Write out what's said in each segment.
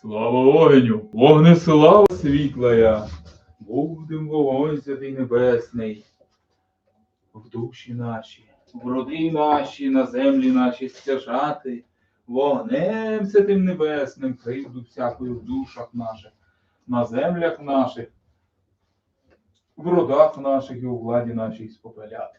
Слава огню, вогнеслава світлая, будем вогонь святий небесний, в душі наші, в роди наші, на землі наші стяжати, вогнем святим небесним, кривду всякою в душах наших, на землях наших, в родах наших і у владі нашій спопеляти.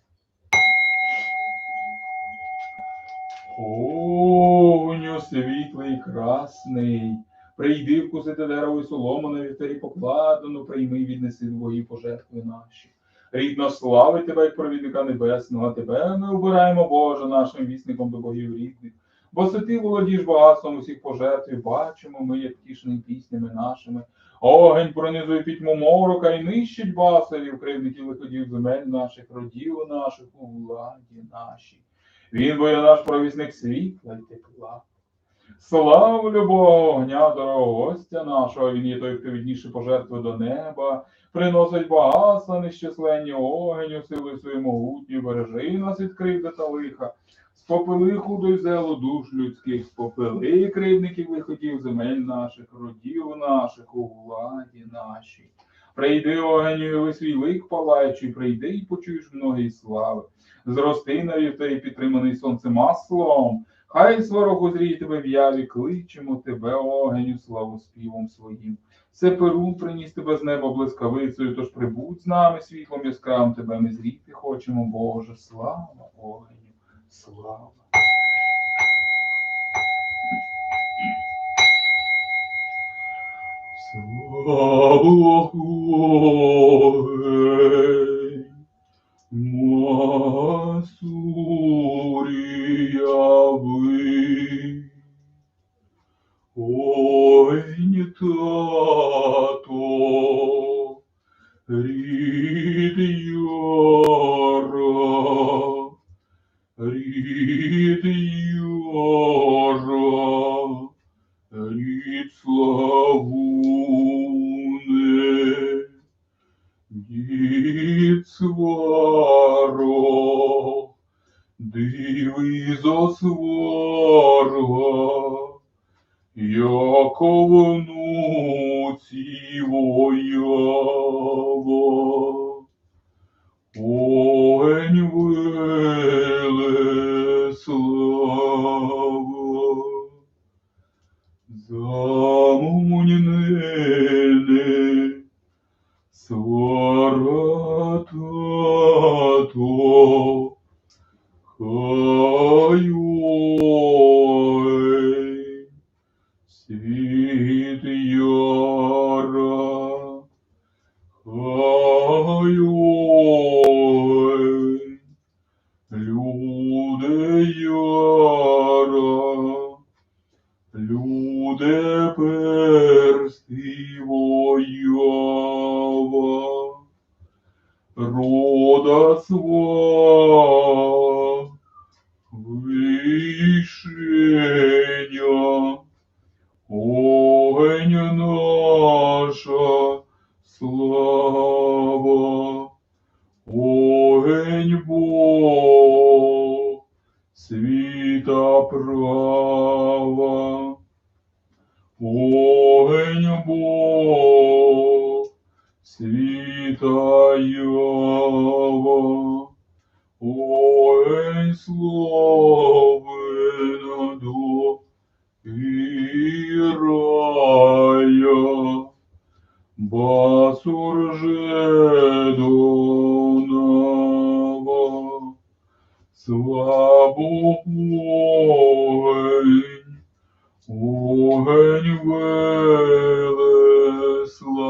Огню світлий красний, прийди вкусити дерево і солому на вівтарі покладену, прийми, віднеси твої пожертви наші. Рідно славить тебе, як провідника небесного, тебе ми обираємо, Боже, нашим вісником до богів рідних. Бо ти володієш багатством усіх пожертв, і бачимо ми, як тішними піснями нашими. Огонь пронизує пітьму морока і нищить басарів, кривдників виходів земель наших, родів наших у владі нашій. Він бо є наш провісник світла й тепла. Славлю Бога огня, дорогого гостя нашого, він є той, хто відніше пожертви до неба, приносить багатства нещасленні огню, сили свої могутні, бережи нас від кривди та лиха. Спопили худу й зелу душ людських, спопили кривдників виходів земель наших, родів наших у владі нашій. Прийди огню, і свій лик палаючий, прийди і почуєш многої слави. Зрости на вівтарі підтриманий сонцем маслом. Хай сварог узріє тебе в яві, кличемо тебе, огеню, славу співом своїм. Все перун приніс тебе з неба блискавицею, тож прибудь з нами світлом яскравим, тебе ми зріти хочемо, Боже, слава огеню, слава. Слава огень, Масурія ви, ой, не рід L'euro світа права, огонь Бог, світа ява, огонь слави до і рая, басур славу огонь, огонь Велеслава.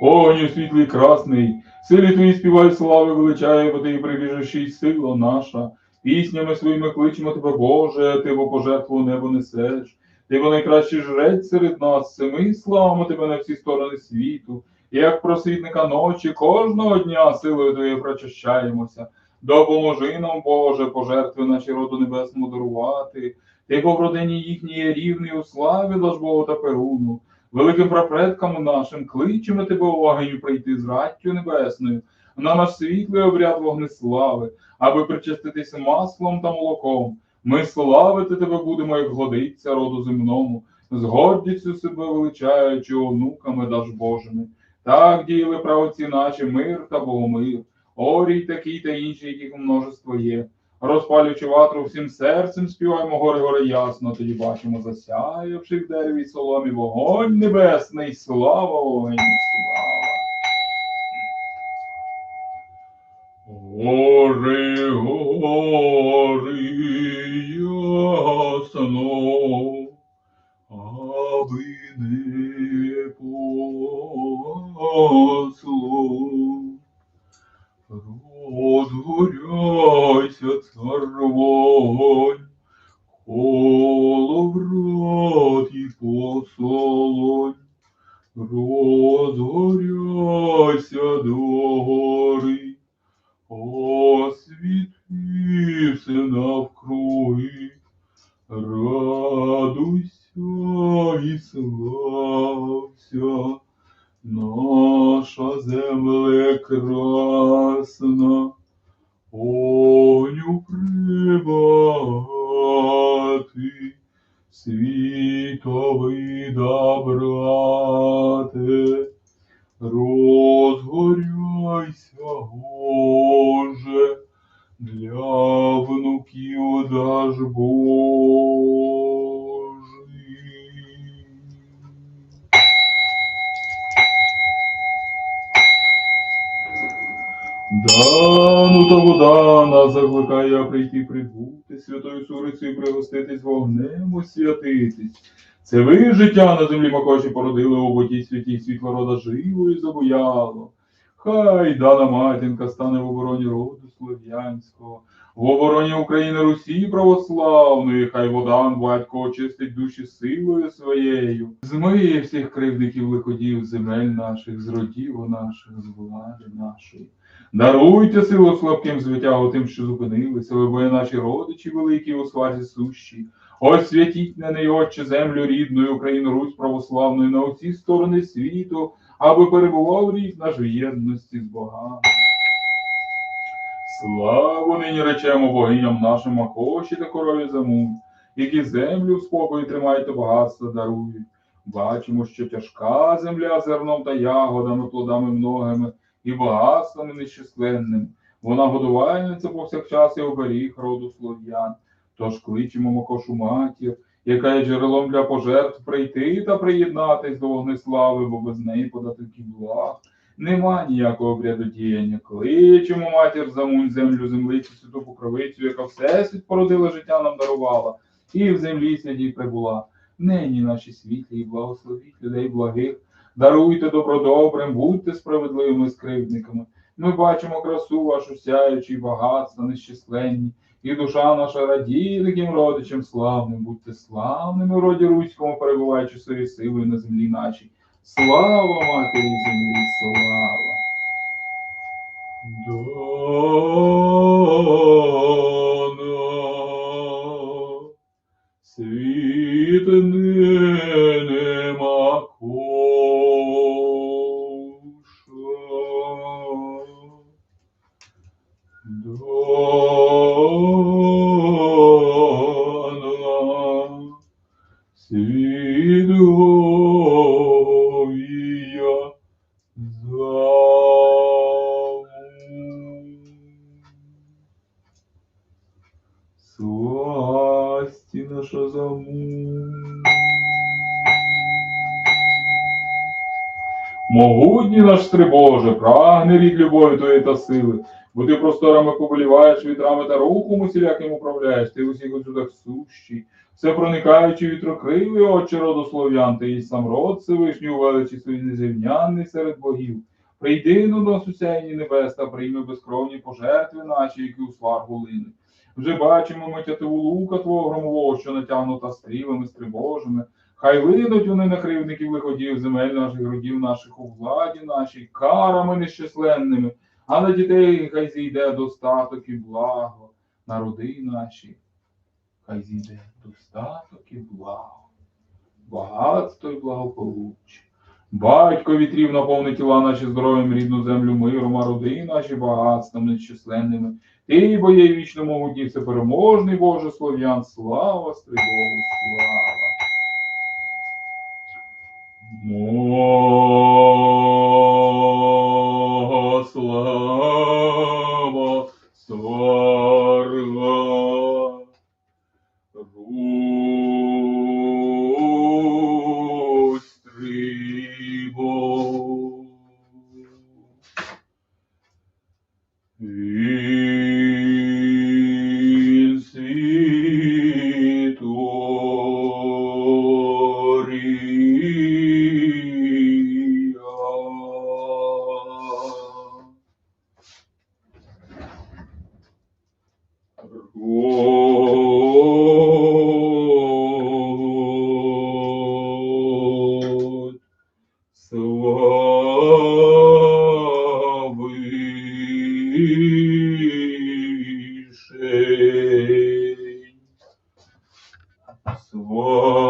Огонь світлий красний, силі твої співай слави величає, бо ти прибіжище й сила наша. Піснями своїми кличемо тебе, Боже, ти бо пожертву небо несеш. Ти бо найкращий жрець серед нас, це ми славимо тебе на всі сторони світу. І як просвітника ночі, кожного дня силою твоєю прочищаємося. Допоможи нам, Боже, пожертви наші роду небесному дарувати. Ти в родині їхній рівний у славі Богу та Перуну. Великим прапредкам нашим кличемо тебе увагою прийти з раттю небесною на наш світлий обряд вогнеслави, аби причаститися маслом та молоком, Ми славити тебе будемо, як годиться роду земному, з гордістю себе величаючи онуками даж Божими. Так діяли правоці наші мир та богомир, орій такий та інші, яких множество є. Розпалюючи ватру всім серцем, співаємо гори гори ясно, тоді бачимо засяявши в дереві соломі вогонь небесний, слава вогонь, слава. Гори, гори, ясно, погасло. Розгоряйся, цар вогонь, коло врат і посолонь. Розгоряйся до гори, освітився навкруги, радуйся і слався, наша земле красна, огню прибати, світовий добрате, розгоряйся, Боже, для внуків даж Божий. Дану та вода нас закликає прийти прибути, святою сурицею пригоститись вогнем освятитись. Це ви життя на землі макоші породили у воді святі світло рода живою забуяло. Хай дана матінка стане в обороні роду слов'янського, в обороні України Русі православної, хай водан батько очистить душі силою своєю, змиє всіх кривдників лиходів земель наших, з родів наших, з влади нашої. Даруйте силу слабким звитягу тим, що зупинилися, ви бо наші родичі великі у свазі сущі. Освятіть на неї, Отче, землю рідною, Україну Русь православною на усі сторони світу, аби перебував рід наш в єдності з богами. Славу нині речемо богиням нашим Макоші та корові замун, які землю в спокої тримають та багатство дарують. Бачимо, що тяжка земля зерном та ягодами, плодами многими і багатствами нещисленним. Вона годувальниця повсякчас і оберіг роду слов'ян. Тож кличемо Макошу матір, яка є джерелом для пожертв прийти та приєднатись до вогнеслави, бо без неї подательків благ. Нема ніякого обряду діяння. Кличемо матір замунь землю землицю, святу покровицю, яка всесвіт породила життя нам дарувала, і в землі святій прибула. Нині наші світлі і благословіть людей благих. Даруйте добродобрим, будьте справедливими скривдниками. Ми бачимо красу вашу сяючу і багатства нещисленні, і душа наша радіє таким родичам славним. Будьте славними роді руському, перебуваючи своєю силою на землі нашій. Слава матері землі, Могутній наш Стрибоже, прагне від любові твоєї та сили, бо ти просторами повеліваєш вітрами та рухом усіляким управляєш, ти в усіх усюдах сущий, все проникаючи вітрокривий, отче роду слов'ян, ти і сам род Всевишній у величі свій незрівнянний серед богів. Прийди до нас усяйні небес та прийми безкровні пожертви наші, які у сваргу линуть. Вже бачимо ми тятиву лука твого громового, що натягнута стрілами стрибожими. Хай линуть вони на кривдників лиходів, земель наших родів наших у владі нашій, карами нещисленними, а на дітей хай зійде достаток і благо, народи наші, хай зійде достаток і благо, багатство і благополуччя. Батько вітрів наповни тіла наші здоров'ям, рідну землю миром, а роди наші багатством нечисленними. Ти, бо є вічно могутній, всепереможний Боже слов'ян, слава Стрибогу, слава. more. Whoa.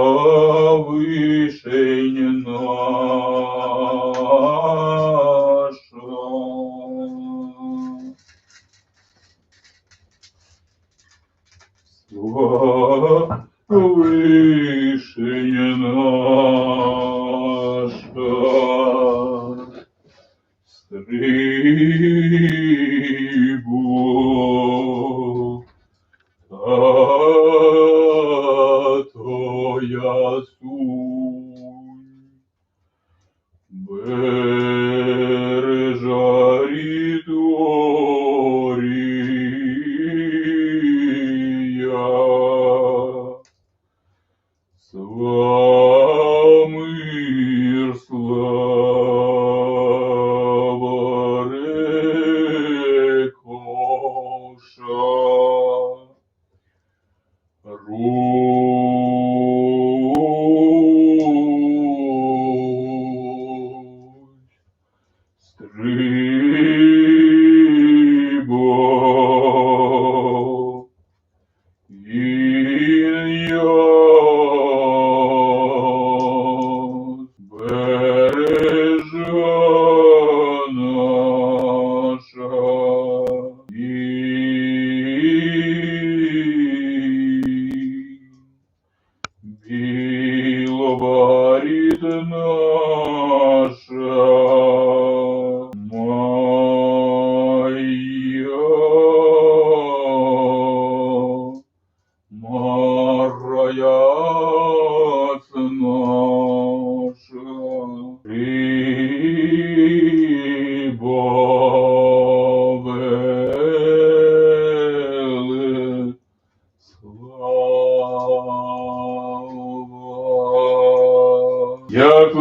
Білобарід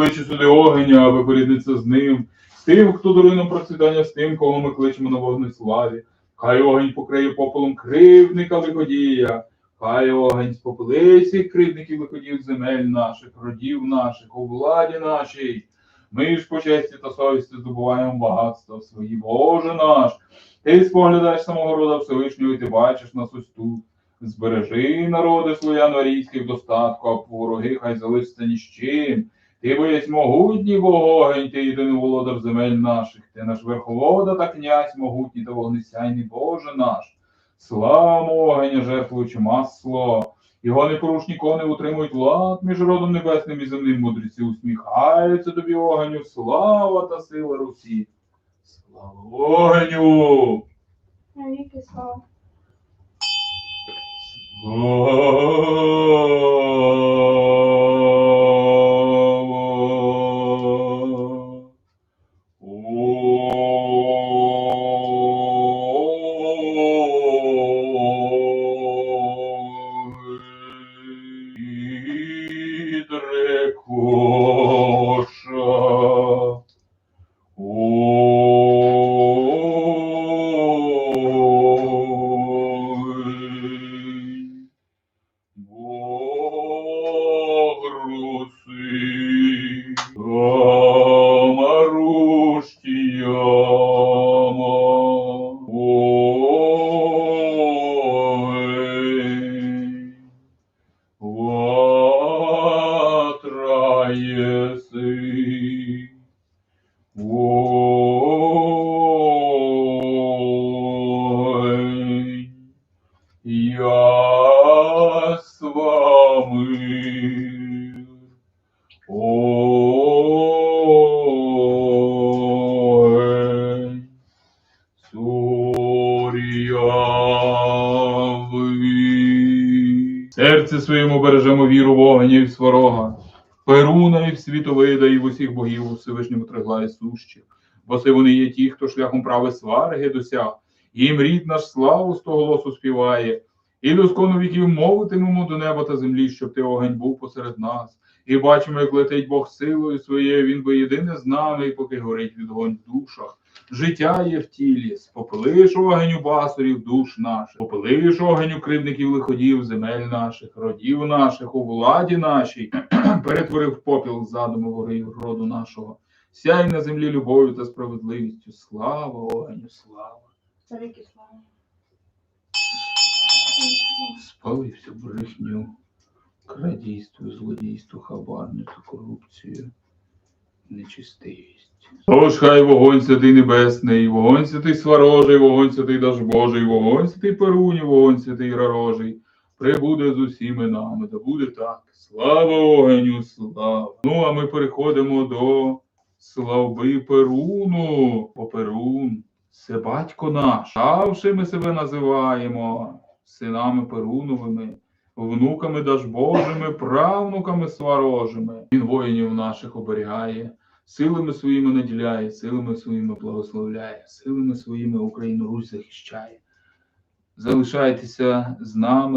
кличу сюди огня, аби поріднитися з ним, з тим, хто дарує нам процвітання, з тим, кого ми кличемо на вогнеславі. Хай огонь покриє попелом кривдника лиходія, хай огонь спопилить всіх кривдників лиходів земель наших, родів наших, у владі нашій. Ми ж по честі та совісті здобуваємо багатство свої, Боже наш. Ти споглядаєш самого рода Всевишнього, і ти бачиш нас ось тут. Збережи народи слоян арійських достатку, а вороги хай залишаться ні з чим. Ти боєць могутній Богогень, ти єдиний володар земель наших, ти наш верховода та князь могутній та вогнесяйний Боже наш. Слава огеня, жертвуючи масло. Його непорушні кони утримують лад між родом небесним і земним мудреці усміхаються тобі огеню, слава та сила Русі. Слава огеню! Навіки слава. яви. Серце своєму бережемо віру вогнів сворога, перуна і в світовида, і в усіх богів у Всевишньому триглає сущі. Бо це вони є ті, хто шляхом прави сварги досяг, їм рід наш славу з того голосу співає, і доскону віків мовитимемо до неба та землі, щоб ти огонь був посеред нас. І бачимо, як летить Бог силою своєю, він би єдине з нами, поки горить від огонь в душах. Життя є в тілі, спопилиш огонь у басурів душ наших, попилиш огонь у кривдників лиходів, земель наших, родів наших, у владі нашій, перетворив попіл задуму ворив роду нашого. Сяй на землі любов'ю та справедливістю. Слава огоню, слава! Слава. Спалився брехню, крадійство, злодійство, хабарницю, корупцію, нечистивість. Тож хай вогонь святий небесний, вогонь святий сварожий, вогонь святий даж Божий, вогонь святий Перуні, вогонь святий рарожий, прибуде з усіми нами, да буде так. Слава огоню, слава! Ну, а ми переходимо до слави Перуну, бо Перун. Це батько наш. Ставши ми себе називаємо синами Перуновими, внуками Дажбожими, правнуками сварожими. Він воїнів наших оберігає, силами своїми наділяє, силами своїми благословляє, силами своїми Україну Русь захищає. Залишайтеся з нами.